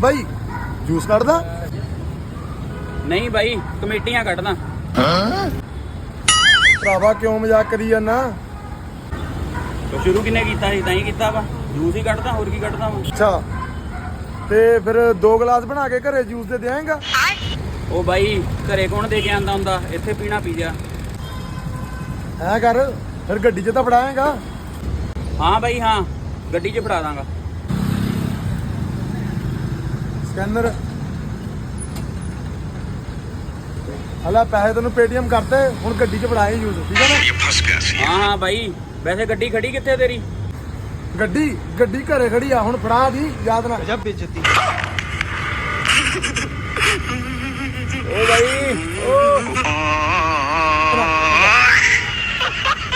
ਬਾਈ। Juice ਕੱਢਦਾ? ਨਹੀਂ ਬਾਈ ਕਮੇਟੀਆਂ ਕੱਢਦਾ। ਭਰਾਵਾ ਕਿਉਂ ਮਜ਼ਾਕ ਕਰੀ ਜਾਂਦਾ? ਸ਼ੁਰੂ ਕਿਨੇ ਕੀਤਾ ਸੀ? ਤਾਂ ਹੀ ਕੀਤਾ ਵਾ। ਜੂਸ ਹੀ ਕੱਢਦਾ ਹੋਰ ਕੀ ਕੱਢਦਾ ਵਾ। ਅੱਛਾ। ਤੇ ਫਿਰ ਦੋ ਗਲਾਸ ਬਣਾ ਕੇ ਘਰੇ ਜੂਸ ਦੇ ਦੇਵਾਂਗਾ ਉਹ ਬਾਈ ਘਰੇ ਕੌਣ ਦੇ ਕੇ ਆਂਦਾ ਹੁੰਦਾ? ਇੱਥੇ ਪੀਣਾ ਪੀ ਜਾ। ਐ ਕਰ ਫਿਰ ਗੱਡੀ 'ਚ ਤਾਂ ਫੜਾਏਗਾ। ਹਾਂ ਬਾਈ ਹਾਂ। ਗੱਡੀ 'ਚ ਫੜਾ ਦਾਂਗਾ। ਸਕੈਨਰ ਹਲਾ ਪੈਸੇ ਤੈਨੂੰ ਪੇਟੀਐਮ ਕਰਤੇ ਹੁਣ ਗੱਡੀ 'ਚ ਫੜਾਏ ਯੂਜ਼ ਠੀਕ ਹੈ ਨਾ? ਹਾਂ ਹਾਂ ਭਾਈ ਵੈਸੇ ਗੱਡੀ ਖੜੀ ਕਿੱਥੇ ਤੇਰੀ? ਗੱਡੀ ਗੱਡੀ ਘਰੇ ਖੜੀ ਆ ਹੁਣ ਫੜਾ ਦੀ ਯਾਦ ਨਾ ਅਜਾ ਬੇਇੱਜ਼ਤੀ।